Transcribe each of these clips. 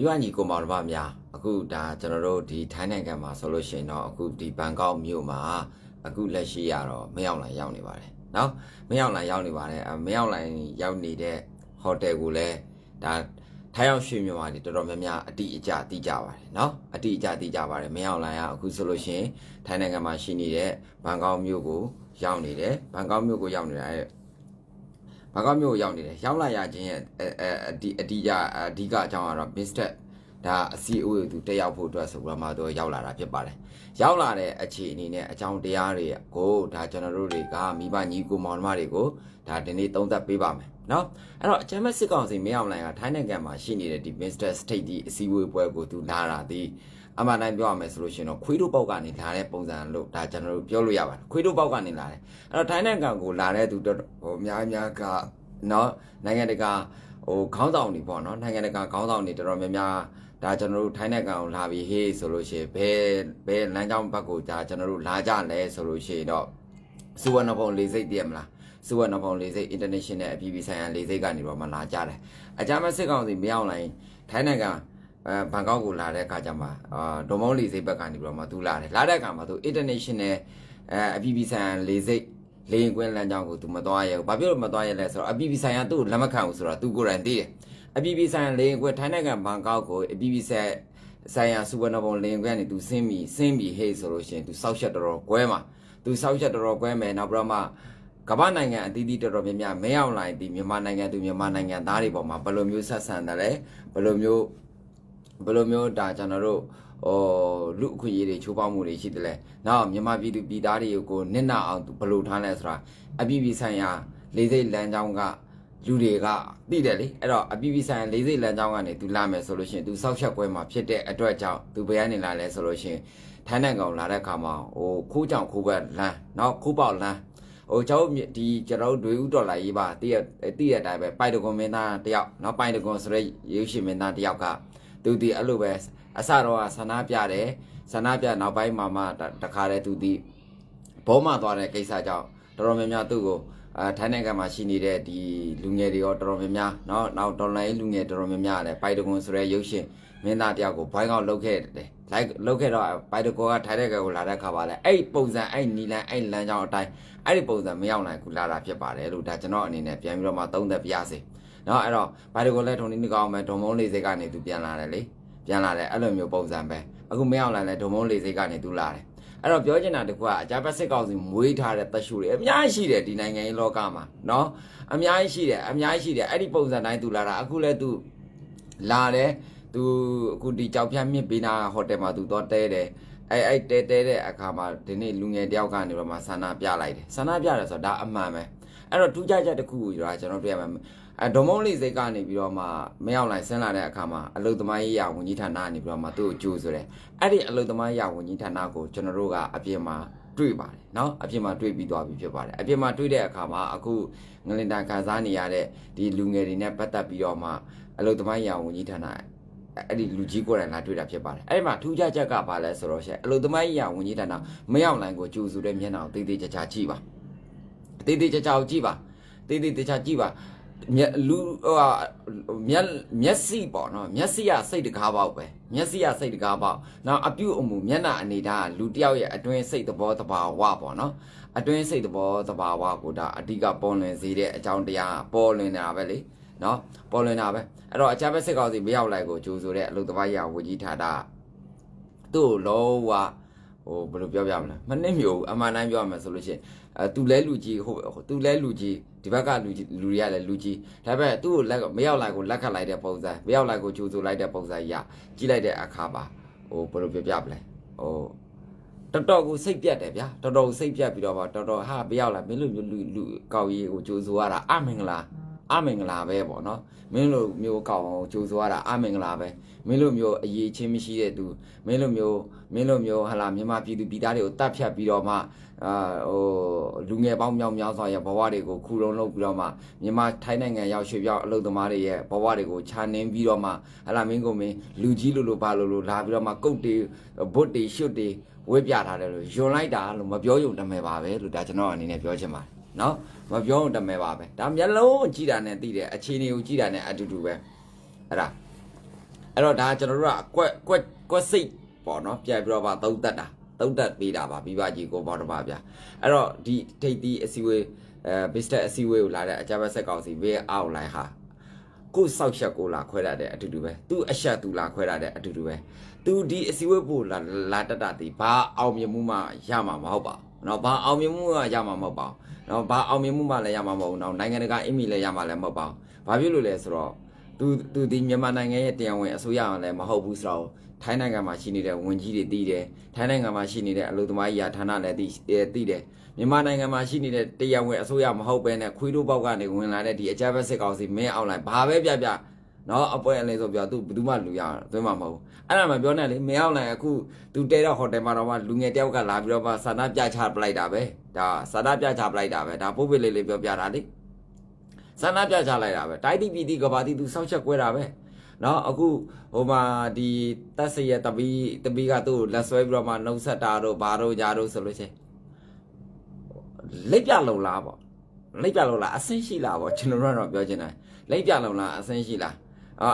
မိဘညီကိုမောင်တို့များအခုဒါကျွန်တော်တို့ဒီထိုင်းနိုင်ငံမှာဆိုလို့ရှိရင်တော့အခုဒီဘန်ကောက်မြို့မှာအခုလက်ရှိရတော့မရောက်လာရောက်နေပါတယ်နော်မရောက်လာရောက်နေပါတယ်မရောက်လာရောက်နေတဲ့ဟိုတယ်ကိုလည်းဒါထိုင်းရောက်ရွှေမြန်မာတွေတော်တော်များများအတိအကျသိကြပါတယ်နော်အတိအကျသိကြပါတယ်မရောက်လာရအခုဆိုလို့ရှိရင်ထိုင်းနိုင်ငံမှာရှိနေတဲ့ဘန်ကောက်မြို့ကိုရောက်နေတယ်ဘန်ကောက်မြို့ကိုရောက်နေတာ အဲဘာကောက်မျိုးရောက်နေတယ်ရောက်လာရခြင်းရဲ့အဲအဲအဒီအဒီကအဓိကအကြောင်းကတော့ Mr. ဒါအစီအဝေးသူတက်ရောက်ဖို့အတွက်ဆိုပြီးတော့မှသူရောက်လာတာဖြစ်ပါတယ်ရောက်လာတဲ့အခြေအနေနဲ့အကြောင်းတရားတွေကိုဒါကျွန်တော်တို့တွေကမိဘညီကိုမောင်နှမတွေကိုဒါဒီနေ့သုံးသပ်ပေးပါမယ် နော်အဲ့တော့အချမ်းမဲ့စစ်ကောင်စီမင်းအောင်လှိုင်ကထိုင်းနိုင်ငံမှာရှိနေတဲ့ဒီ Mr State ဒီအစည်းအဝေးပွဲကိုသူလာတာဒီအမှန်တိုင်းပြောရမယ်ဆိုလို့ရှိရင်တော့ခွေးတို့ပေါက်ကနေလာတဲ့ပုံစံလို့ဒါကျွန်တော်တို့ပြောလို့ရပါတယ်ခွေးတို့ပေါက်ကနေလာတယ်အဲ့တော့ထိုင်းနိုင်ငံကိုလာတဲ့သူတော်ဟိုအများအများကနော်နိုင်ငံတကာဟိုခေါင်းဆောင်တွေပေါ့နော်နိုင်ငံတကာခေါင်းဆောင်တွေတော်တော်များများဒါကျွန်တော်တို့ထိုင်းနိုင်ငံကိုလာပြီးဟေးဆိုလို့ရှိရင်ဘယ်ဘယ်လမ်းကြောင်းဘက်ကိုဒါကျွန်တော်တို့လာကြလဲဆိုလို့ရှိရင်တော့စုဝနဘုံလေးစိတ်တည်ရမလား စူဝနဘုံလေးစိတ် international အပြည်ပြည်ဆိုင်ရာလေးစိတ်ကနေတော့မှလာကြတယ်အကြမ်းမဲ့စစ်ကောင်စီမရောက်လိုက်ထိုင်းနိုင်ငံအဲဘန်ကောက်ကိုလာတဲ့အခါကျမှအာဒုံမုံလေးစိတ်ဘက်ကနေပြီးတော့မှသူလာတယ်လာတဲ့အခါမှာသူ international အဲအပြည်ပြည်ဆိုင်ရာလေးစိတ်လေရင်ကွင်းလမ်းကြောင်းကိုသူမသွားရဘူး။ဘာဖြစ်လို့မသွားရလဲဆိုတော့အပြည်ပြည်ဆိုင်ရာသူ့ကိုလက်မခံဘူးဆိုတော့သူကိုယ်တိုင်သိတယ်။အပြည်ပြည်ဆိုင်ရာလေရင်ကွင်းထိုင်းနိုင်ငံဘန်ကောက်ကိုအပြည်ပြည်ဆိုင်ဆိုင်ရာစူဝနဘုံလေရင်ကွင်းကနေသူဆင်းပြီးဆင်းပြီးဟေးဆိုလို့ရှိရင်သူစောက်ချက်တော်တော်ကွဲမှာသူစောက်ချက်တော်တော်ကွဲမယ်နောက်ပြီးတော့မှ ကမ္ဘာနိုင်ငံအသီးသီးတော်တော်များများမဲအောင်လိုက်ဒီမြန်မာနိုင်ငံသူမြန်မာနိုင်ငံသားတွေပေါ်မှာဘယ်လိုမျိုးဆက်ဆံတယ်လဲဘယ်လိုမျိုးဘယ်လိုမျိုးဒါကျွန်တော်တို့ဟိုလူအခွင့်အရေးတွေချိုးဖောက်မှုတွေရှိတယ်လဲနောက်မြန်မာပြည်သူပြည်သားတွေကိုနစ်နာအောင်သူဘယ်လိုထားလဲဆိုတာအပြည်ပြည်ဆိုင်ရာလေးစိတ်လမ်းကြောင်းကလူတွေကသိတယ်လေအဲ့တော့အပြည်ပြည်ဆိုင်ရာလေးစိတ်လမ်းကြောင်းကနေသူလာမယ်ဆိုလို့ရှိရင်သူစောက်ချက်ပွဲမှာဖြစ်တဲ့အတွက်ကြောင့်သူဘယ်ကနေလာလဲဆိုလို့ရှိရင်ထိုင်းနိုင်ငံကိုလာတဲ့အခါမှာဟိုခိုးကြောင်ခိုးဘက်လမ်းနောက်ခိုးပေါက်လမ်း ဟိုကျွန်တော်ဒီကျွန်တော်တို့ဒွေဦးတော်လာရေးပါတည့်ရတည့်ရတိုင်းပဲပိုက်တကွန်မင်းသားတယောက်နောက်ပိုက်တကွန်ဆိုရဲရုပ်ရှင်မင်းသားတယောက်ကသူဒီအဲ့လိုပဲအစတော့ဆန္ဒပြတယ်ဆန္ဒပြနောက်ပိုင်းမှာမှတခါတည်းသူဒီဘောမသွားတဲ့ကိစ္စကြောင့်တော်တော်များများသူ့ကိုအာထိုင်းနိုင်ငံမှာရှိနေတဲ့ဒီလူငယ်တွေရောတော်တော်များများเนาะနောက်ဒေါ်လာရေးလူငယ်တော်တော်များများလည်းပိုက်တကွန်ဆိုရဲရုပ်ရှင်မင်းသားတယောက်ကိုဘိုင်းကောက်လုတ်ခဲ့တယ် လိုက်လုတ်ခဲ့တော့ပိုက်တကွန်ကထိုင်းတဲ့ကောင်ကိုလာတဲ့ခါပါလဲအဲ့ပုံစံအဲ့နီလန်အဲ့လမ်းကြောင်းအတိုင်းအဲ့ဒီပုံစံမရောက်နိုင်ဘူးလာတာဖြစ်ပါတယ်လို့ဒါကျွန်တော်အနေနဲ့ပြန်ပြီးတော့မှသုံးသပ်ပြရစေเนาะအဲ့တော့ပိုက်တကွန်လည်းထုံနေနေကောင်းမယ်ဒုံမုံလေးစိတ်ကနေသူပြန်လာတယ်လေပြန်လာတယ်အဲ့လိုမျိုးပုံစံပဲအခုမရောက်လာလဲဒုံမုံလေးစိတ်ကနေသူလာတယ်အဲ့တော့ပြောချင်တာတခုကအကြမ်းဖက်စစ်ကောင်စီမွေးထားတဲ့တက်ရှူတွေအများကြီးရှိတယ်ဒီနိုင်ငံရေးလောကမှာเนาะအများကြီးရှိတယ်အများကြီးရှိတယ်အဲ့ဒီပုံစံတိုင်းသူလာတာအခုလဲသူလာတယ် သူအခုဒီကြောက်ပြမြင့်ပေးနာဟိုတယ်မှာသူတော့တဲတယ်အဲ့အဲ့တဲတဲတဲ့အခါမှာဒီနေ့လူငယ်တယောက်ကနေတော့မှဆန္ဒပြလိုက်တယ်ဆန္ဒပြတယ်ဆိုတာဒါအမှန်ပဲအဲ့တော့ထူးခြားချက်တစ်ခုကိုကျွန်တော်တွေ့ရမှာအဲဒုံမုံလေးစိတ်ကနေပြီးတော့မှမရောက်လိုက်ဆင်းလာတဲ့အခါမှာအလုသမားရေးရဝန်ကြီးဌာနကနေပြီးတော့မှသူ့ကိုကြိုးဆိုတယ်အဲ့ဒီအလုသမားရေးရဝန်ကြီးဌာနကိုကျွန်တော်တို့ကအပြင်မှာတွေ့ပါတယ်เนาะအပြင်မှာတွေ့ပြီးသွားပြီဖြစ်ပါတယ်အပြင်မှာတွေ့တဲ့အခါမှာအခုငလင်တန်ခံစားနေရတဲ့ဒီလူငယ်တွေနဲ့ပတ်သက်ပြီးတော့မှအလုသမားရေးရဝန်ကြီးဌာန အဲ့ဒီလူကြီးကိုယ်တိုင်လာတွေ့တာဖြစ်ပါတယ်အဲ့ဒီမှာထူးခြားချက်ကဘာလဲဆိုတော့ရှက်အလုသမားရေးရဝန်ကြီးဌာနမရောက်နိုင်ကိုကြိုးဆိုတဲ့မျက်နှာကိုတေးသေးချာချာကြည့်ပါတေးသေးချာချာကိုကြည့်ပါတေးသေးချာချာကြည့်ပါမျက်လူဟိုမျက်မျက်စိပေါ့နော်မျက်စိကစိတ်တကားပေါက်ပဲမျက်စိကစိတ်တကားပေါက်နောက်အပြုတ်အမူမျက်နှာအနေထားလူတယောက်ရဲ့အတွင်းစိတ်သဘောတဘာဝပေါ့နော်အတွင်းစိတ်သဘောတဘာဝကိုဒါအဓိကပေါ်လွင်စေတဲ့အကြောင်းတရားပေါ်လွင်နေတာပဲလေနော်ပေါ်လွင်တာပဲ အဲ့တော့အချမ်းပဲစစ်ကောက်စီမရောက်လိုက်ကိုကြိုးဆိုတဲ့အလုပ်တပိုင်းရဝကြီးထားတာသူ့လောဝဟိုဘယ်လိုပြောပြမလဲမနစ်မျိုးအမှန်တိုင်းပြောရမယ်ဆိုလို့ရှိရင်အဲသူလဲလူကြီးဟိုသူလဲလူကြီးဒီဘက်ကလူကြီးလူတွေကလည်းလူကြီးဒါပေမဲ့သူ့ကိုလက်မရောက်လိုက်ကိုလက်ခတ်လိုက်တဲ့ပုံစံမရောက်လိုက်ကိုကြိုးဆိုလိုက်တဲ့ပုံစံကြီးကြီးလိုက်တဲ့အခါပါဟိုဘယ်လိုပြောပြမလဲဟိုတော်တော်ကိုစိတ်ပြတ်တယ်ဗျာတော်တော်ကိုစိတ်ပြတ်ပြီးတော့ပါတော်တော်ဟာမရောက်လာမင်းလိုမျိုးလူလူကောက်ရေးကိုကြိုးဆိုရတာအမင်္ဂလာ အမင်္ဂလာပဲပေါ့နော်မင်းလိုမျိုးကောက်အောင်ကြိုးဆိုရတာအမင်္ဂလာပဲမင်းလိုမျိုးအရေးချင်းမရှိတဲ့သူမင်းလိုမျိုးမင်းလိုမျိုးဟာလာမြန်မာပြည်သူပြည်သားတွေကိုတတ်ဖြတ်ပြီးတော့မှအာဟိုလူငယ်ပေါင်းမြောက်များစွာရဲ့ဘဝတွေကိုခူလုံးလုပ်ပြီးတော့မှမြန်မာထိုင်းနိုင်ငံရောက်ရွှေ့ပြောင်းအလုပ်သမားတွေရဲ့ဘဝတွေကိုခြာနှင်းပြီးတော့မှဟာလာမင်းကိုမင်းလူကြီးလိုလိုပါလိုလိုလာပြီးတော့မှကုတ်တွေဘွတ်တွေရှွတ်တွေဝေးပြထားတယ်လို့ယွန်လိုက်တာလို့မပြောယုံတမယ်ပါပဲလို့ဒါကျွန်တော်အနေနဲ့ပြောချင်ပါတယ် နော်မပြောတမယ်ပါပဲဒါမျက်လုံးကြည့်တာနဲ့သိတယ်အခြေအနေကိုကြည့်တာနဲ့အတူတူပဲအဲ့ဒါအဲ့တော့ဒါကျွန်တော်တို့ကအကွက်ကွက်ကွက်စိတ်ပေါ့နော်ပြန်ပြီးတော့ပါသုံးသက်တာသုံးသက်ပေးတာပါပြီးပါကြီးကိုပေါ့တော့ပါဗျာအဲ့တော့ဒီထိတ်တီအစီဝေးအဲ business အစီဝေးကိုလာတဲ့အကြမ်းဖက်ဆက်ကောင်စီဘေးအောက်လိုက်ဟာကိုစောက်ချက်ကိုလာခွဲရတဲ့အတူတူပဲသူအရှက်သူလာခွဲရတဲ့အတူတူပဲသူဒီအစီဝေးပို့လာလာတက်တာဒီဘာအောင်မြင်မှုမှရမှာမဟုတ်ပါဘူး နော်ဘာအောင်မြင်မှုကရမှာမဟုတ်ပါဘူးနော်ဘာအောင်မြင်မှုမှလည်းရမှာမဟုတ်ဘူးနော်နိုင်ငံတကာအင်မီလည်းရမှာလည်းမဟုတ်ပါဘူးဘာဖြစ်လို့လဲဆိုတော့သူသူဒီမြန်မာနိုင်ငံရဲ့တရားဝင်အစိုးရလည်းမဟုတ်ဘူးဆိုတော့ထိုင်းနိုင်ငံမှာရှိနေတဲ့ဝန်ကြီးတွေသိတယ်ထိုင်းနိုင်ငံမှာရှိနေတဲ့အလုပ်သမားကြီးရာဌာနလည်းသိသိတယ်မြန်မာနိုင်ငံမှာရှိနေတဲ့တရားဝင်အစိုးရမဟုတ်ဘဲနဲ့ခွေးတို့ဘောက်ကနေဝင်လာတဲ့ဒီအကြမ်းဖက်စစ်ကောင်စီမင်းအောင်လိုက်ဘာပဲပြပြ နော်အပွဲအလဲဆိုပြသူဘယ်သူမှလူရသွင်းမှာမဟုတ်အဲ့ဒါမှပြောနေလေမရောက်နိုင်အခုသူတဲတော့ဟိုတယ်မှာတော့မှလူငယ်တယောက်ကလာပြီးတော့မှစာနာပြချပလိုက်တာပဲဒါစာနာပြချပလိုက်တာပဲဒါပုပ်ပိလေးလေးပြောပြတာလေစာနာပြချလိုက်တာပဲတိုက်တိပီတိကဘာတိသူစောက်ချက်ကွဲတာပဲနော်အခုဟိုမှာဒီတက်စရဲ့တပီးတပီးကသူ့ကိုလက်ဆွဲပြီးတော့မှနှုတ်ဆက်တာတို့ဘာတို့ညာတို့ဆိုလို့ချင်းလက်ပြလုံလားပေါ့လိပ်ပြလုံးလားအဆင်းရှိလားဗောကျွန်တော်တို့ကတော့ပြောချင်တယ်လိပ်ပြလုံးလားအဆင်းရှိလား အာ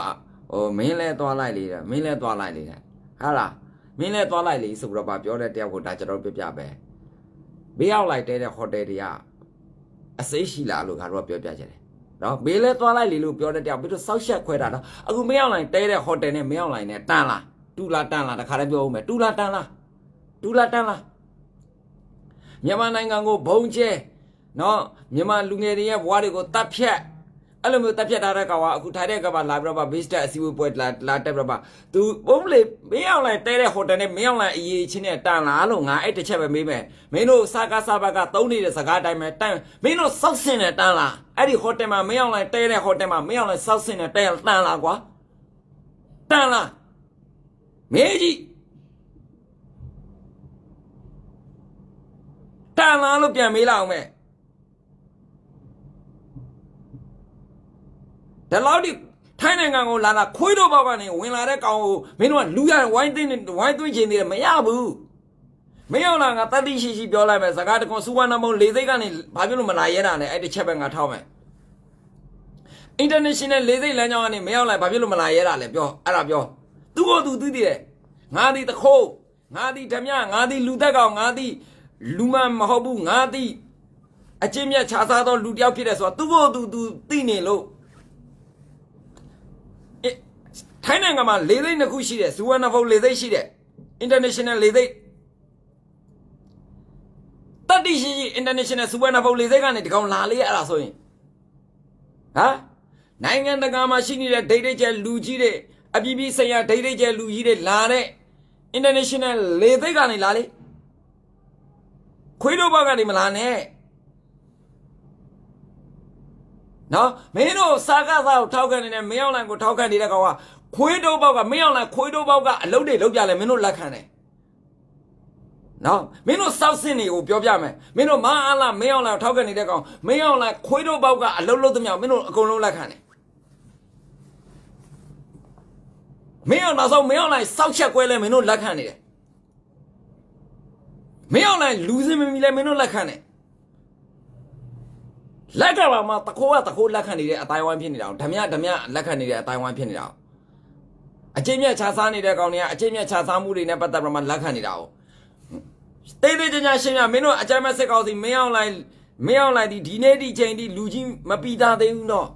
ဟိုမင်းလဲသွားလိုက်လေတဲ့မင်းလဲသွားလိုက်လေတဲ့ဟာလားမင်းလဲသွားလိုက်လေဆိုပြီးတော့ပြောတဲ့တယောက်ကိုဒါကျွန်တော်ပြပြပဲဘေးရောက်လိုက်တဲ့ဟိုတယ်တွေကအစိရှိလားလို့ငါတို့ကပြောပြချင်တယ်နော်ဘေးလဲသွားလိုက်လေလို့ပြောတဲ့တယောက်ပြီးတော့စောက်ရှက်ခွဲတာနော်အခုမင်းအောင်လိုင်းတဲတဲ့ဟိုတယ်နဲ့မင်းအောင်လိုင်းနဲ့တန်လားတူလားတန်လားတခါတည်းပြောဦးမယ်တူလားတန်လားတူလားတန်လားမြန်မာနိုင်ငံကိုဘုံကျဲနော်မြန်မာလူငယ်တွေရဲ့ဘဝတွေကိုတတ်ဖြတ် အဲ့လိုမျိုးတတ်ဖြတ်ထားတဲ့ကောင်ကအခုထိုင်တဲ့ကဘာလာပြီးတော့ဘေးစတက်အစီအဝေးပွဲလာလာတက်ပြီးတော့သူဘုံလေမင်းအောင်လိုင်းတဲတဲ့ဟိုတယ်နဲ့မင်းအောင်လိုင်းအရေးချင်းနဲ့တန်လားလို့ငါအဲ့တစ်ချက်ပဲမေးမယ်မင်းတို့စာကားစာဘကသုံးနေတဲ့စကားတိုင်းပဲတန်မင်းတို့စောက်စင်နဲ့တန်လားအဲ့ဒီဟိုတယ်မှာမင်းအောင်လိုက်တဲတဲ့ဟိုတယ်မှာမင်းအောင်လိုက်စောက်စင်နဲ့တဲတန်လားကွာတန်လားမေးကြီးတန်လားလို့ပြန်မေးလိုက်အောင်မယ် ဒါလောက်ဒီထိုင်းနိုင်ငံကိုလာလာခွေးတို့ဘောက်ကနေဝင်လာတဲ့ကောင်ကိုမင်းတို့ကလူရဝိုင်းသိန်းဝိုင်းသွင်းချင်သေးတယ်မရဘူးမင်းအောင်လာငါတတိရှိရှိပြောလိုက်မယ်စကားတကွန်စူဝါနမုံလေးစိတ်ကနေဘာဖြစ်လို့မလာရဲတာလဲအဲ့ဒီချက်ပဲငါထောက်မယ် international လေးစိတ်လမ်းကြောင်းကနေမရောက်လိုက်ဘာဖြစ်လို့မလာရဲတာလဲပြောအဲ့ဒါပြောသူ့ကိုသူသိတယ်ငါသည်တခိုးငါသည်ဓမြငါသည်လူသက်ကောင်ငါသည်လူမမဟုတ်ဘူးငါသည်အချင်းမြတ်ခြားစားသောလူတစ်ယောက်ဖြစ်တယ်ဆိုတာသူ့ကိုသူသူသိနေလို့အေး ထိုင်းနိုင်ငံမှာလေးစိတ်နှစ်ခုရှိတယ်ဇူဝနဖုတ်လေးစိတ်ရှိတယ် international လေးစိတ်တတိရှိရှိ international ဇူဝနဖုတ်လေးစိတ်ကနေဒီကောင်လာလေအဲ့ဒါဆိုရင်ဟမ်နိုင်ငံတကာမှာရှိနေတဲ့ဒိတ်ဒိတ်ကျဲလူကြီးတွေအပြည်ပြည်ဆိုင်ရာဒိတ်ဒိတ်ကျဲလူကြီးတွေလာတဲ့ international လေသိက်ကနေလာလေခွေးတို့ဘက်ကနေမလာနဲ့ နော်မင်းတို့စာကစားကိုထောက်ခံနေတဲ့မင်းအောင်လိုင်ကိုထောက်ခံနေတဲ့ကောင်ကခွေးတို့ဘောက်ကမင်းအောင်လိုင်ခွေးတို့ဘောက်ကအလုပ်တွေလုပ်ကြလဲမင်းတို့လက်ခံတယ်နော်မင်းတို့စောက်စင်တွေကိုပြောပြမယ်မင်းတို့မအားလားမင်းအောင်လိုင်ကိုထောက်ခံနေတဲ့ကောင်မင်းအောင်လိုင်ခွေးတို့ဘောက်ကအလုပ်လုပ်သမျှမင်းတို့အကုန်လုံးလက်ခံတယ်မင်းအောင်နောက်ဆုံးမင်းအောင်လိုက်စောက်ချက်ကွဲလဲမင်းတို့လက်ခံနေတယ်မင်းအောင်လိုက်လူစင်မမီလဲမင်းတို့လက်ခံတယ် လက်ကပါမှာတခိုးကတခိုးလက်ခံနေတဲ့အတိုင်းဝိုင်းဖြစ်နေတာဓမြဓမြလက်ခံနေတဲ့အတိုင်းဝိုင်းဖြစ်နေတာအကျင့်မြတ်ခြားစားနေတဲ့ကောင်တွေကအကျင့်မြတ်ခြားစားမှုတွေနဲ့ပတ်သက်ပြီးမှလက်ခံနေတာ哦တေးသေးချာချာရှင်းပြမင်းတို့အကြမ်းမဲ့စစ်ကောင်စီမင်းအောင်လိုက်မင်းအောင်လိုက်ဒီဒီနေ့ဒီချိန်ဒီလူကြီးမပီတာသေးဘူးတော့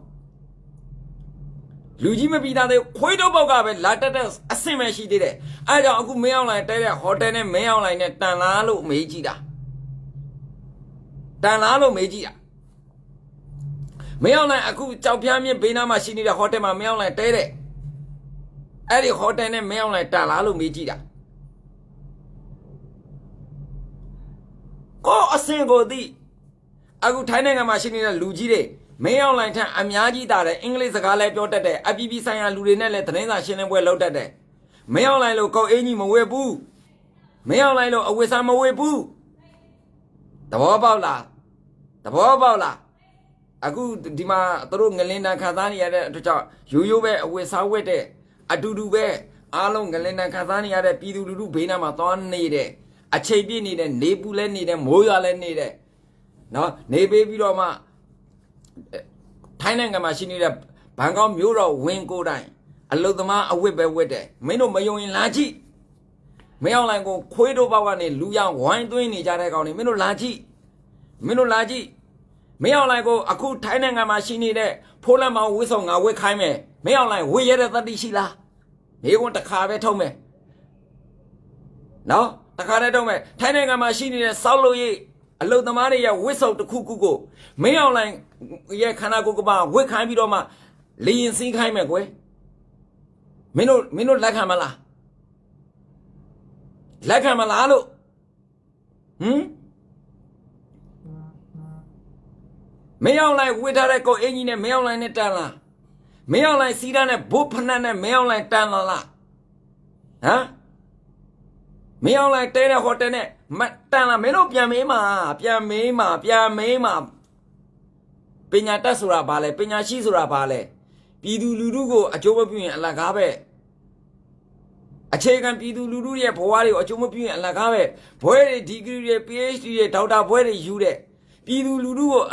လူကြီးမပြီးသားသေးခွေးတော့ပေါက်ကပဲလာတက်တဲ့အဆင်မရှိသေးတယ်အဲဒါကြောင့်အခုမင်းအောင်လိုင်းတဲတဲ့ဟိုတယ်နဲ့မင်းအောင်လိုင်းနဲ့တန်လားလို့မေးကြည့်တာတန်လားလို့မေးကြည့်တာ မင်းအောင်လိုင်းအခုကြောက်ပြားမြင့်ဘေးနားမှာရှိနေတဲ့ဟိုတယ်မှာမင်းအောင်လိုင်းတဲတဲ့အဲ့ဒီဟိုတယ်နဲ့မင်းအောင်လိုင်းတန်လားလို့မေးကြည့်တာကိုအစင်ကိုသိအခုထိုင်းနိုင်ငံမှာရှိနေတဲ့လူကြီးတွေမင်းအောင်လိုင်းထက်အများကြီးတာတဲ့အင်္ဂလိပ်စကားလည်းပြောတတ်တယ်အပြည်ပြည်ဆိုင်ရာလူတွေနဲ့လည်းသတင်းစာရှင်းလင်းပွဲလုပ်တတ်တယ်မင်းအောင်လိုင်းလို့ကောက်အင်းကြီးမဝဲဘူးမင်းအောင်လိုင်းလို့အဝတ်စားမဝဲဘူးသဘောပေါက်လားသဘောပေါက်လား အခုဒီမှာသူတို့ငလင်တန်ခါသားနေရတဲ့အတွက်ကြောင့်ရိုးရိုးပဲအဝတ်စားဝတ်တဲ့အတူတူပဲအားလုံးငလင်တန်ခါသားနေရတဲ့ပြည်သူလူထုဘေးနားမှာသွားနေတဲ့အချိန်ပြည့်နေတဲ့နေပူလဲနေတဲ့မိုးရွာလဲနေတဲ့နော်နေပေးပြီးတော့မှထိုင်းနိုင်ငံမှာရှိနေတဲ့ဘန်ကောက်မြို့တော်ဝင်ကိုယ်တိုင်အလုတ်သမားအဝတ်ပဲဝတ်တယ်မင်းတို့မယုံရင်လာကြည့်မင်းအောင်လိုင်ကိုခွေးတို့ဘောက်ကနေလူရောင်ဝိုင်းသွင်းနေကြတဲ့ကောင်တွေမင်းတို့လာကြည့်မင်းတို့လာကြည့် မင်းအောင်လိုင်ကိုအခုထိုင်းနိုင်ငံမှာရှိနေတဲ့ဖိုးလမ်းမောင်ဝစ်ဆောင်ငါဝတ်ခိုင်းမယ်မင်းအောင်လိုင်ဝတ်ရတဲ့တတိရှိလားမိကွန်းတစ်ခါပဲထုံးမယ်နော်တစ်ခါတည်းထုံးမယ်ထိုင်းနိုင်ငံမှာရှိနေတဲ့စောက်လို့ရိပ်အလုတ်သမားတွေရဲ့ဝစ်ဆောင်တစ်ခုခုကိုမင်းအောင်လိုင်ရဲ့ခန္ဓာကိုယ်ကပါဝတ်ခိုင်းပြီးတော့မှလေရင်စင်းခိုင်းမယ်ကွယ်မင်းတို့မင်းတို့လက်ခံမလားလက်ခံမလားလို့ဟမ် မင်းအောင်လိုက်ဝစ်ထားတဲ့ကိုအင်ကြီးနဲ့မင်းအောင်လိုက်နဲ့တန်လားမင်းအောင်လိုက်စီးတာနဲ့ဘိုးဖနက်နဲ့မင်းအောင်လိုက်တန်လားလားဟမ်မင်းအောင်လိုက်တဲတဲ့ဟိုတယ်နဲ့မတန်လားမင်းတို့ပြန်မေးမှာပြန်မေးမှာပြန်မေးမှာပညာတတ်ဆိုတာဘာလဲပညာရှိဆိုတာဘာလဲပြည်သူလူထုကိုအကျိုးမပြုရင်အလကားပဲအခြေခံပြည်သူလူထုရဲ့ဘဝတွေကိုအကျုံးမပြည့်ရင်အလကားပဲဘွဲတွေဒီဂရီတွေ PhD တွေဒေါက်တာဘွဲတွေယူတဲ့ပြည်သူလူထုကို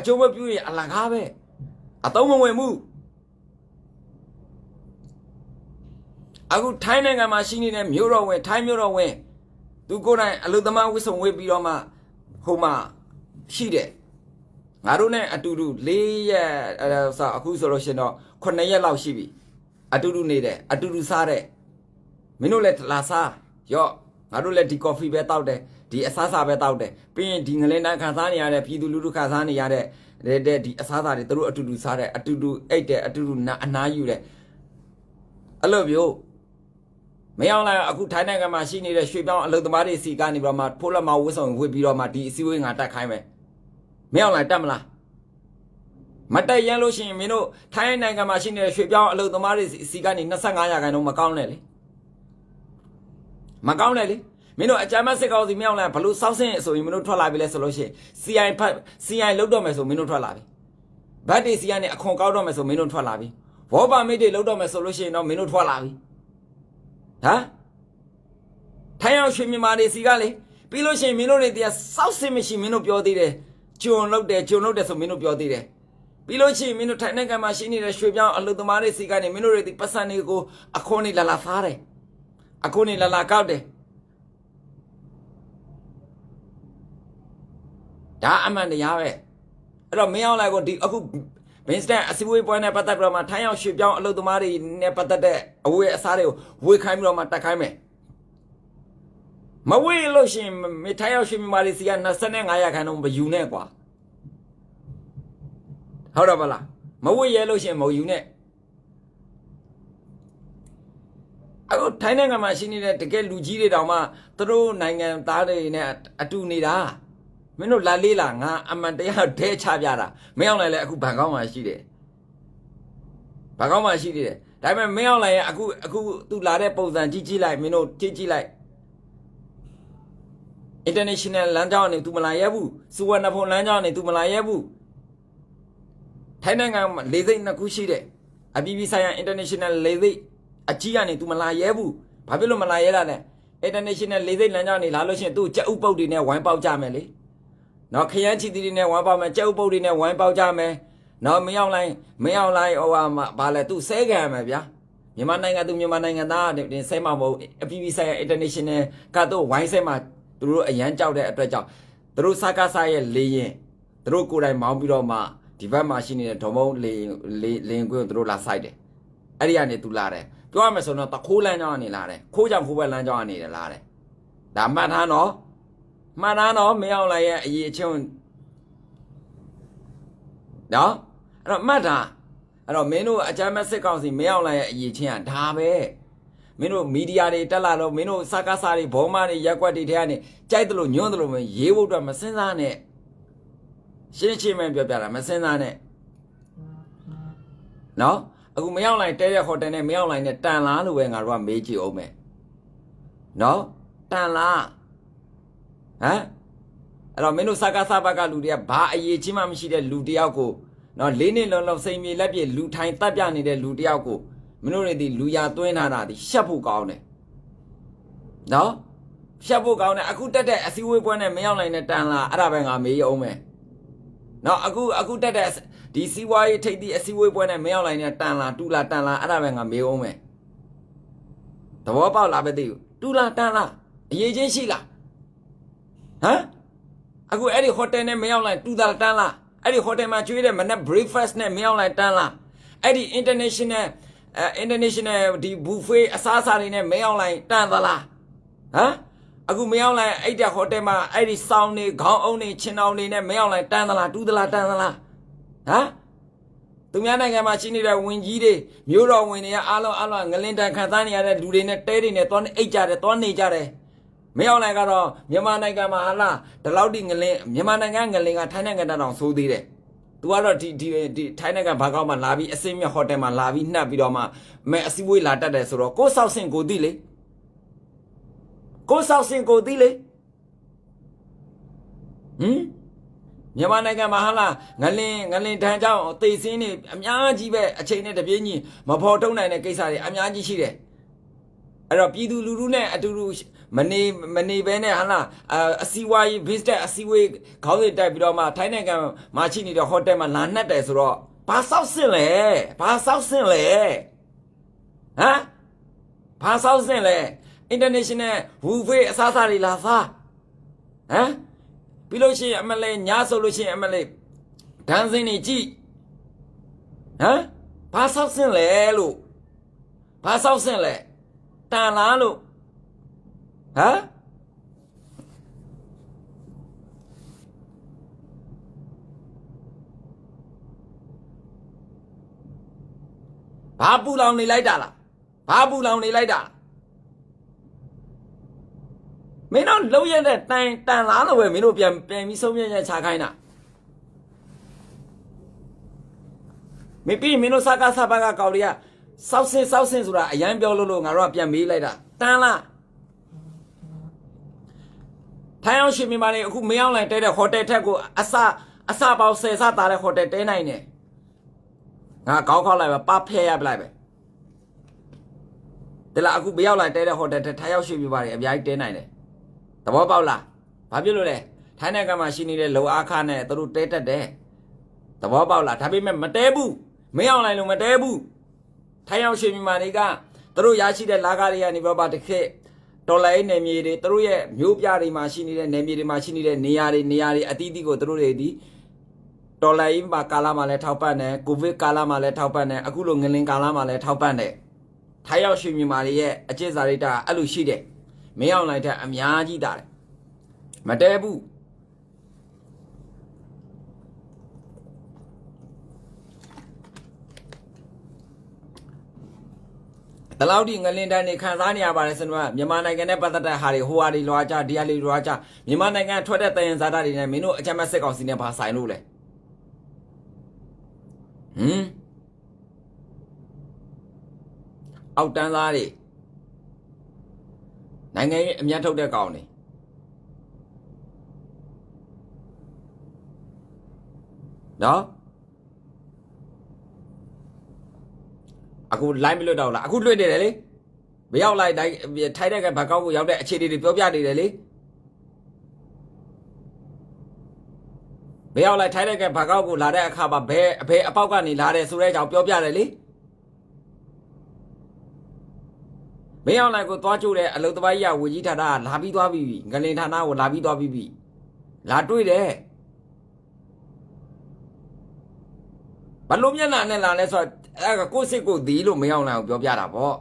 အအကျုံးမပြည့်ရင်အလကားပဲအသုံးမဝင်ဘူးအခုထိုင်းနိုင်ငံမှာရှိနေတဲ့မြို့တော်ဝင်ထိုင်းမြို့တော်ဝင်သူကိုယ်တိုင်အလုသမားဝစ်စုံဝေးပြီးတော့မှဟိုမှာရှိတယ်ငါတို့နဲ့အတူတူ၄ရက်အဲဆိုအခုဆိုလို့ရှရင်တော့9ရက်လောက်ရှိပြီအတူတူနေတယ်အတူတူစားတဲ့မင်းတို့လည်းလာစားရော့ငါတို့လည်းဒီကော်ဖီပဲတောက်တယ် ဒီအစားအစာပဲတောက်တယ်ပြီးရင်ဒီငလင်းတန်းခံစားနေရတဲ့ပြည်သူလူထုခံစားနေရတဲ့တဲ့တဲ့ဒီအစားအစာတွေသူတို့အတူတူစားတယ်အတူတူအိတ်တယ်အတူတူနာအနားယူတယ်အဲ့လိုမျိုးမရောက်လာအခုထိုင်းနိုင်ငံမှာရှိနေတဲ့ရွှေပြောင်းအလုပ်သမားတွေစီကနေပြီးတော့မှဖိုးလက်မဝစ်ဆောင်ဝစ်ပြီးတော့မှဒီအစည်းအဝေးငါတက်ခိုင်းမယ်မရောက်လာတက်မလားမတက်ရန်လို့ရှိရင်မင်းတို့ထိုင်းနိုင်ငံမှာရှိနေတဲ့ရွှေပြောင်းအလုပ်သမားတွေစီကနေ25ရာခိုင်နှုန်းမကောင်းနဲ့လေမကောင်းတယ်လေ မင်းတို့အကြမ်းမစစ်ကောင်းစီမြောက်လာဘလို့စောက်ဆင်းဆိုရင်မင်းတို့ထွက်လာပြီလဲဆိုလို့ရှိရင် CI ဖတ် CI လုတ်တော့မယ်ဆိုမင်းတို့ထွက်လာပြီဘတ်တီ CI နဲ့အခွန်ကောက်တော့မယ်ဆိုမင်းတို့ထွက်လာပြီဘောပါမိတ်တွေလုတ်တော့မယ်ဆိုလို့ရှိရင်တော့မင်းတို့ထွက်လာပြီဟမ်ထိုင်အောင်ရွှေမြန်မာတွေစီကလေပြီးလို့ရှိရင်မင်းတို့တွေတရားစောက်ဆင်းမရှိမင်းတို့ပြောသေးတယ်ဂျုံလုတ်တယ်ဂျုံလုတ်တယ်ဆိုမင်းတို့ပြောသေးတယ်ပြီးလို့ရှိရင်မင်းတို့ထိုင်နိုင်ငံမှာရှိနေတဲ့ရွှေပြောင်းအလုပ်သမားတွေစီကနေမင်းတို့တွေဒီပတ်စံတွေကိုအခွန်တွေလာလာဖားတယ်အခုနေလာလာကောက်တယ် ဒါအမှန်တရားပဲအဲ့တော့မင်းအောင်လိုက်ကိုဒီအခုဘင်းစတန်အစည်းအဝေးပွဲနဲ့ပတ်သက်ပြီးတော့မှထိုင်းအောင်ရွှေပြောင်းအလုပ်သမားတွေနဲ့ပတ်သက်တဲ့အဝေးအစားတွေကိုဝေခိုင်းပြီးတော့မှတက်ခိုင်းမယ်မဝေးလို့ရှိရင်မထိုင်းအောင်ရွှေမြန်မာတွေစီက25ရာခိုင်နှုန်းမယူနဲ့ကွာဟုတ်တော့ဗလားမဝေးရဲလို့ရှိရင်မယူနဲ့အခုထိုင်းနိုင်ငံမှာရှိနေတဲ့တကယ်လူကြီးတွေတောင်မှသူတို့နိုင်ငံသားတွေနဲ့အတူနေတာ မင်းတို့လာလေးလာငါအမှန်တရားဒဲချပြတာမင်းအောင်လိုက်လည်းအခုဘန်ကောက်မှာရှိတယ်ဘန်ကောက်မှာရှိသေးတယ်ဒါပေမဲ့မင်းအောင်လိုက်ရဲ့အခုအခုသူလာတဲ့ပုံစံကြည့်ကြည့်လိုက်မင်းတို့ကြည့်ကြည့်လိုက် international လမ်းကြောင်းနေသူမလာရဘူးစုဝနဖုန်လမ်းကြောင်းနေသူမလာရဘူးထိုင်းနိုင်ငံလေးစိတ်နှစ်ခုရှိတယ်အပြည်ပြည်ဆိုင်ရာ international လေးစိတ်အကြီးကနေသူမလာရဘူးဘာဖြစ်လို့မလာရတာလဲ international လေးစိတ်လမ်းကြောင်းနေလာလို့ရှိရင်သူ့ကြက်ဥပုတ်တွေနဲ့ဝိုင်းပေါက်ကြမယ်လေ နော်ခရမ်းချီတီတွေနဲ့ဝိုင်းပေါက်မယ်ကြက်ဥပုတ်တွေနဲ့ဝိုင်းပေါက်ကြမယ်နော်မင်းအောင်လိုင်းမင်းအောင်လိုင်းဟိုဟာဘာလဲ तू ဆဲခံရမယ်ဗျာမြန်မာနိုင်ငံသူမြန်မာနိုင်ငံသားတင်ဆဲမှာမဟုတ်အပြည်ပြည်ဆိုင်ရာ international ကတော့ဝိုင်းဆဲမှာသူတို့အရန်ကြောက်တဲ့အတွက်ကြောင့်သူတို့စကားစားရဲ့လေရင်သူတို့ကိုယ်တိုင်မောင်းပြီးတော့မှဒီဘက်မှာရှိနေတဲ့ဒေါ်မုံလေလေလင်ကွင်းကိုသူတို့လာဆိုင်တယ်အဲ့ဒီကနေသူလာတယ်ပြောရမယ်ဆိုတော့တခိုးလမ်းကြောင်းကနေလာတယ်ခိုးကြောင်ခိုးဘက်လမ်းကြောင်းကနေလာတယ်ဒါမှတ်ထားနော် မှတ်ထားနော်မင်းအောင်လိုက်ရဲ့အရေးအချင်းနော်အဲ့တော့မှတ်ထားအဲ့တော့မင်းတို့အကြမ်းမဲ့စစ်ကောင်စီမင်းအောင်လိုက်ရဲ့အရေးချင်းကဒါပဲမင်းတို့မီဒီယာတွေတက်လာတော့မင်းတို့စကားစားတွေဘောမတွေရက်ွက်တွေထဲကနေကြိုက်တယ်လို့ညွှန်းတယ်လို့မရေးဖို့အတွက်မစင်စားနဲ့ရှင်းရှင်းပဲပြောပြတာမစင်စားနဲ့နော်အခုမရောက်လိုက်တဲတဲ့ဟိုတယ်နဲ့မရောက်လိုက်နဲ့တန်လားလို့ပဲငါတို့ကမေးကြည့်အောင်မယ်နော်တန်လား ဟမ်အဲ့တော့မင်းတို့စကားစားဘက်ကလူတွေကဘာအရေးချင်းမှမရှိတဲ့လူတယောက်ကိုနော်လေးနှစ်လုံးလုံးစိန်မြေလက်ပြလူထိုင်တပ်ပြနေတဲ့လူတယောက်ကိုမင်းတို့တွေဒီလူရသွင်းထားတာဒီရှက်ဖို့ကောင်းတယ်နော်ရှက်ဖို့ကောင်းတယ်အခုတက်တဲ့အစည်းအဝေးပွဲနဲ့မရောက်နိုင်တဲ့တန်လားအဲ့ဒါပဲငါမေးရအောင်မယ်နော်အခုအခုတက်တဲ့ဒီစီးပွားရေးထိပ်သီးအစည်းအဝေးပွဲနဲ့မင်းအောင်လိုင်နဲ့တန်လာတူလာတန်လာအဲ့ဒါပဲငါမေးအောင်မယ်သဘောပေါက်လားပဲသိဘူးတူလာတန်လာအရေးချင်းရှိလား ဟမ်အခုအဲ့ဒီဟိုတယ်နဲ့မင်းအောင်လိုင်တူလာတန်လာအဲ့ဒီဟိုတယ်မှာကျွေးတဲ့မနက် breakfast နဲ့မင်းအောင်လိုင်တန်လာအဲ့ဒီ international အဲ international ဒီ buffet အစားအစာတွေနဲ့မင်းအောင်လိုင်တန်သလားဟမ်အခုမင်းအောင်လိုင်အဲ့တဲ့ဟိုတယ်မှာအဲ့ဒီစောင်းတွေခေါင်းအုံးတွေခြင်အောင်တွေနဲ့မင်းအောင်လိုင်တန်သလားတူသလားတန်သလားဟမ်သူများနိုင်ငံမှာရှိနေတဲ့ဝင်ကြီးတွေမျိုးတော်ဝင်တွေကအားလုံးအားလုံးငလင်တန်ခံစားနေရတဲ့လူတွေနဲ့တဲတွေနဲ့သွားအိတ်ကြတယ်သွားနေကြတယ် မင်းအောင်လိုင်ကတော့မြန်မာနိုင်ငံမှာဟာလားဒီလောက်ထိငလင်မြန်မာနိုင်ငံငလင်ကထိုင်းနိုင်ငံတောင်ဆိုးသေးတယ် तू ကတော့ဒီဒီဒီထိုင်းနိုင်ငံဘာကောက်မှလာပြီးအစင်းမြတ်ဟိုတယ်မှာလာပြီးနှက်ပြီးတော့မှမဲအစည်းအဝေးလာတက်တယ်ဆိုတော့ကိုဆောက်စင်ကိုသိလေကိုဆောက်စင်ကိုသိလေဟမ်မြန်မာနိုင်ငံမှာဟာလားငလင်ငလင်တန်းကြောင့်တိတ်စင်းနေအများကြီးပဲအချိန်နဲ့တပြေးညီမဖော်ထုတ်နိုင်တဲ့ကိစ္စတွေအများကြီးရှိတယ် အဲ့တော့ပြည်သူလူထုနဲ့အတူတူမနေမနေဘဲနဲ့ဟာလားအအစီဝါရေး business အစီဝေးခေါင်းစဉ်တက်ပြီးတော့မှထိုင်းနိုင်ငံမှာရှိနေတဲ့ဟိုတယ်မှာလာနှက်တယ်ဆိုတော့ဘာဆောက်စင်လဲဘာဆောက်စင်လဲဟမ်ဘာဆောက်စင်လဲ international buffet အစားအစာတွေလာစားဟမ်ပြီးလို့ရှိရင်အမလေးညားဆိုလို့ရှိရင်အမလေးဒန်းစင်းနေကြည့်ဟမ်ဘာဆောက်စင်လဲလို့ဘာဆောက်စင်လဲ တန်လားလို့ဟမ်ဘာပူလောင်နေလိုက်တာလားဘာပူလောင်နေလိုက်တာလားမင်းတို့လုံးရက်တဲ့တန်တန်လားလို့ပဲမင်းတို့ပြန်ပြန်ပြီးဆုံးဖြတ်ချက်ချခိုင်းတာမပြီးမင်းတို့စကားစပါကကောက်တွေက စောက်စင်စောက်စင်ဆိုတာအရန်ပြောလို့လို့ငါတို့ကပြန်မေးလိုက်တာတန်လားထိုင်းအောင်ရှင်မြန်မာနေအခုမင်းအောင်လိုင်တဲတဲ့ဟိုတယ်ထက်ကိုအစအစပေါင်းဆယ်ဆတာတဲ့ဟိုတယ်တဲနိုင်တယ်ငါကောက်ခောက်လိုက်ပါပဖဲရပလိုက်ပဲတလားအခုမရောက်လိုက်တဲတဲ့ဟိုတယ်ထက်ထိုင်းအောင်ရှင်မြန်မာနေအများကြီးတဲနိုင်တယ်သဘောပေါက်လားဘာဖြစ်လို့လဲထိုင်းနိုင်ငံမှာရှိနေတဲ့လောအားခနဲ့သူတို့တဲတက်တယ်သဘောပေါက်လားဒါပေမဲ့မတဲဘူးမင်းအောင်လိုက်လို့မတဲဘူး ထိုင်းအောင်ရှင်မြန်မာတွေကသူတို့ရရှိတဲ့လာကားတွေကနေပြောပါတစ်ခေတ်ဒေါ်လာရေးနယ်မြေတွေသူတို့ရဲ့မျိုးပြတွေမှာရှိနေတဲ့နယ်မြေတွေမှာရှိနေတဲ့နေရာတွေနေရာတွေအသီးသီးကိုသူတို့တွေဒီဒေါ်လာရေးမှာကာလမှာလည်းထောက်ပံ့တယ်ကိုဗစ်ကာလမှာလည်းထောက်ပံ့တယ်အခုလိုငလင်ကာလမှာလည်းထောက်ပံ့တယ်ထိုင်းအောင်ရှင်မြန်မာတွေရဲ့အကျင့်စာရိတ္တအဲ့လိုရှိတယ်မင်းအောင်လိုက်တဲ့အများကြီးတာတယ်မတဲဘူး တလောက်ဒီငလင်တန်းနေခံစားနေရပါတယ်စနွားမြန်မာနိုင်ငံနဲ့ပတ်သက်တဲ့ဟာတွေဟိုဟာတွေလွာကြဒီဟာတွေလွာကြမြန်မာနိုင်ငံထွက်တဲ့တယင်ဇာတာတွေနဲ့မင်းတို့အကြမ်းမဲ့စစ်ကောင်စီနဲ့ဘာဆိုင်လို့လဲဟမ်အောက်တန်းသားတွေနိုင်ငံရေးအမျက်ထုတ်တဲ့ကောင်တွေနော် အခု line မလွတ်တော့လားအခုလွတ်နေတယ်လေမရောက်လိုက်တိုင်းထိုက်တဲ့ကဘကောက်ကိုရောက်တဲ့အခြေအနေတွေပြောပြနေတယ်လေမရောက်လိုက်ထိုက်တဲ့ကဘကောက်ကိုလာတဲ့အခါမှာဘဲအဘဲအပေါက်ကနေလာတယ်ဆိုတဲ့အကြောင်းပြောပြတယ်လေမင်းအောင်လိုက်ကိုသွားကြိုးတဲ့အလုတ်တပိုင်းရဝေကြီးဌာနကလာပြီးသွားပြီငလင်ဌာနကိုလာပြီးသွားပြီးပြီလာတွေ့တယ်ဘလို့မျက်နှာနဲ့လာလဲဆိုတော့ အဲ့ကကိုယ့်စစ်ကိုယ်ဒီလို့မရောက်နိုင်ဘူးပြောပြတာပေါ့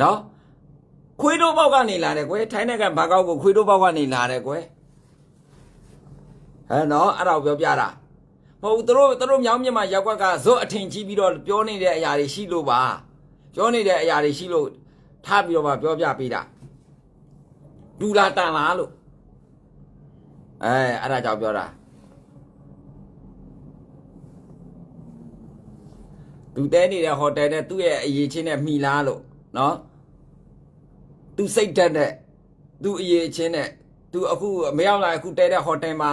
နော်ခွေးတို့ဘောက်ကနေလာတယ်ကွယ်ထိုင်းနိုင်ငံဘာကောက်ကိုခွေးတို့ဘောက်ကနေလာတယ်ကွယ်ဟဲ့နော်အဲ့ဒါကိုပြောပြတာမဟုတ်ဘူးသူတို့သူတို့မြောင်းမြင့်မှာရက်ွက်ကဇွတ်အထင်ကြီးပြီးတော့ပြောနေတဲ့အရာတွေရှိလို့ပါပြောနေတဲ့အရာတွေရှိလို့ထားပြီးတော့မှပြောပြပေးတာဒူလာတန်လားလို့အဲအဲ့ဒါကြောင့်ပြောတာ သူတဲနေတဲ့ဟိုတယ်နဲ့သူ့ရဲ့အရေးချင်းနဲ့မှီလားလို့နော်သူစိတ်ဓာတ်နဲ့သူအရေးချင်းနဲ့သူအခုမရောက်လာအခုတဲတဲ့ဟိုတယ်မှာ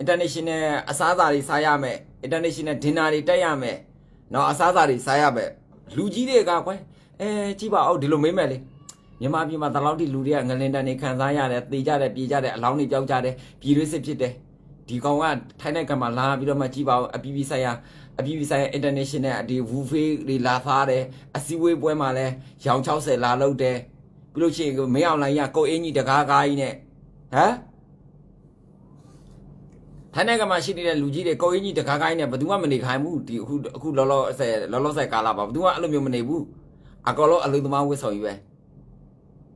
international အစားအစာတွေစားရမယ် international dinner တွေတက်ရမယ်နော်အစားအစာတွေစားရမယ်လူကြီးတွေကကွယ်အဲကြည့်ပါဦးဒီလိုမေးမယ်လေမြန်မာပြည်မှာတလောက်တိလူတွေကငလင်တန်နေခံစားရတယ်တေကြတယ်ပြေကြတယ်အလောင်းတွေကြောက်ကြတယ်ပြည်ရွေးစစ်ဖြစ်တယ် ဒီကောင်ကထိုင်းနိုင်ငံမှာလာပြီးတော့မှကြည်ပါအောင်အပြည်ပြည်ဆိုင်ရာအပြည်ပြည်ဆိုင်ရာ international ဒီဝူဖေးတွေလာသားတယ်အစည်းအဝေးပွဲမှာလဲရောင်60လာလုပ်တယ်ပြီးလို့ရှိရင်မင်းအောင်လိုင်းရကိုအင်းကြီးတကားကားကြီးနဲ့ဟမ်ထိုင်းနိုင်ငံမှာရှိနေတဲ့လူကြီးတွေကိုအင်းကြီးတကားကားကြီးနဲ့ဘယ်သူမှမနေခိုင်းဘူးဒီအခုအခုလောလောဆယ်လောလောဆယ်ကာလပါဘယ်သူမှအဲ့လိုမျိုးမနေဘူးအကောလောအလုံသမားဝစ်ဆောင်ကြီးပဲ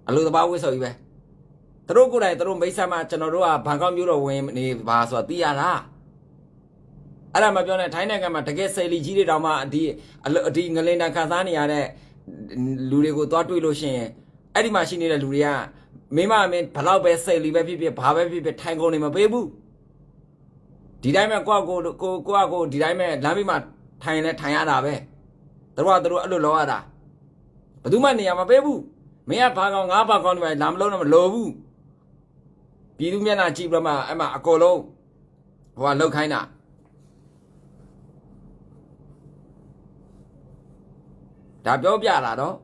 အလုံသမားဝစ်ဆောင်ကြီးပဲ သူတို့ကိုယ်တိုင်သူတို့မိတ်ဆက်မှာကျွန်တော်တို့ကဘန်ကောက်မြို့တော်ဝင်နေပါဆိုတာသိရလားအဲ့ဒါမပြောနဲ့ထိုင်းနိုင်ငံမှာတကယ်ဆယ်လီကြီးတွေတောင်မှဒီအလဒီငလင်တန်ခံစားနေရတဲ့လူတွေကိုသွားတွေ့လို့ရှိရင်အဲ့ဒီမှာရှိနေတဲ့လူတွေကမင်းမမင်းဘလောက်ပဲဆယ်လီပဲဖြစ်ဖြစ်ဘာပဲဖြစ်ဖြစ်ထိုင်ကုန်နေမပေးဘူးဒီတိုင်းမဲ့ကိုယ့်ကိုယ်ကိုကိုယ့်ကိုယ်ဒီတိုင်းမဲ့လမ်းဘေးမှာထိုင်လဲထိုင်ရတာပဲသူတို့ကသူတို့အဲ့လိုလောရတာဘယ်သူမှနေရာမပေးဘူးမင်းကဘာကောင်ငါဘာကောင်ဒီမှာလာမလုံးတော့မလိုဘူး ပြည်သူမျက်နှာကြည့်ပြီးတော့မှအဲ့မှာအကောလုံးဟိုကလောက်ခိုင်းတာဒါပြောပြတာတော့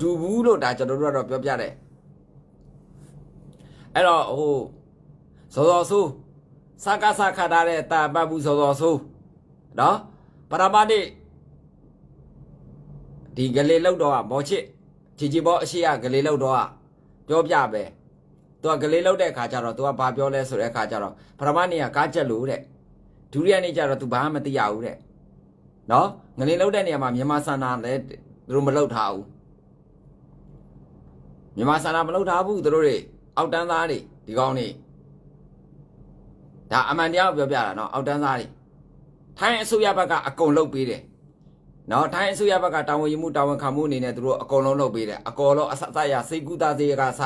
ဒူဘူးလို့ဒါကျွန်တော်တို့ကတော့ပြောပြတယ်အဲ့တော့ဟိုစောစောဆိုးစကားစခါထားတဲ့တာပတ်ဘူးစောစောဆိုးနော်ပရမတိဒီဂလေလောက်တော့မော်ချစ်ချီချီဘောအရှိရဂလေလောက်တော့ပြောပြပဲ သူကကလေးလောက်တဲ့အခါကျတော့ तू ကဘာပြောလဲဆိုတဲ့အခါကျတော့ပထမနေ့ကကားချက်လို့တဲ့ဒုတိယနေ့ကျတော့ तू ဘာမှမသိရဘူးတဲ့နော်ငလင်လောက်တဲ့နေရာမှာမြန်မာစန္ဒာလည်းသူတို့မလောက်ထားဘူးမြန်မာစန္ဒာမလောက်ထားဘူးသူတို့တွေအောက်တန်းသားတွေဒီကောင်းနေဒါအမှန်တရားကိုပြောပြတာနော်အောက်တန်းသားတွေထိုင်းအစိုးရဘက်ကအကုန်လုပ်ပေးတယ်နော်ထိုင်းအစိုးရဘက်ကတာဝန်ယူမှုတာဝန်ခံမှုအနေနဲ့သူတို့အကုန်လုံးလုပ်ပေးတယ်အကုန်လုံးအစအစရစိတ်ကူးသားစေကစ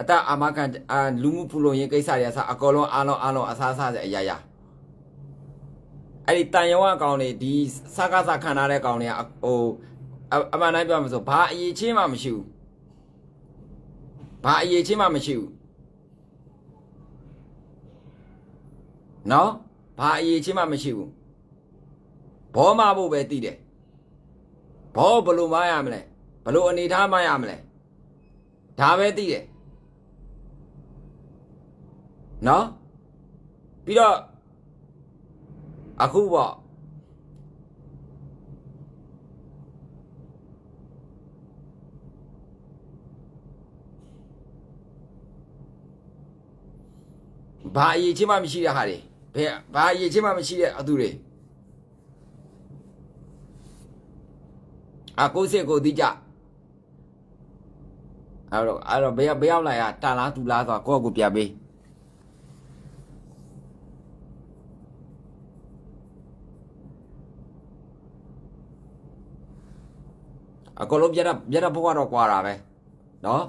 အတအာမခံအာလူမှုဖူလုံရေးကိစ္စတွေအစအကောလုံးအားလုံးအားလုံးအစားစားစေအရာရာအဲ့ဒီတန်ရုံအကောင်တွေဒီစကားစခံထားတဲ့ကောင်တွေကဟိုအအမှန်တိုင်းပြောမှာဆိုဘာအရေးချင်းမှမရှိဘူးဘာအရေးချင်းမှမရှိဘူးနော်ဘာအရေးချင်းမှမရှိဘူးဘောမဖို့ပဲတည်တယ်ဘောဘယ်လိုမရမလဲဘယ်လိုအနေထားမရမလဲဒါပဲတည်တယ် နော်ပြီးတော့အခုပေါ့ဘာအရေးချင်းမှမရှိတဲ့ဟာတွေဘယ်ဘာအရေးချင်းမှမရှိတဲ့အသူတွေအကိုစစ်ကိုတိကြအဲ့တော့အဲ့တော့ဘယ်ရောက်ဘယ်ရောက်လာရတာလားသူလားဆိုတော့ကိုယ့်ကိုယ်ပြပေး အကုန်လုံးပြတ်တော့ပြတ်တော့ဘုကတော့ကွာတာပဲเนาะ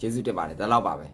ကျေးဇူးတင်ပါတယ်ဒါတော့ပါပဲ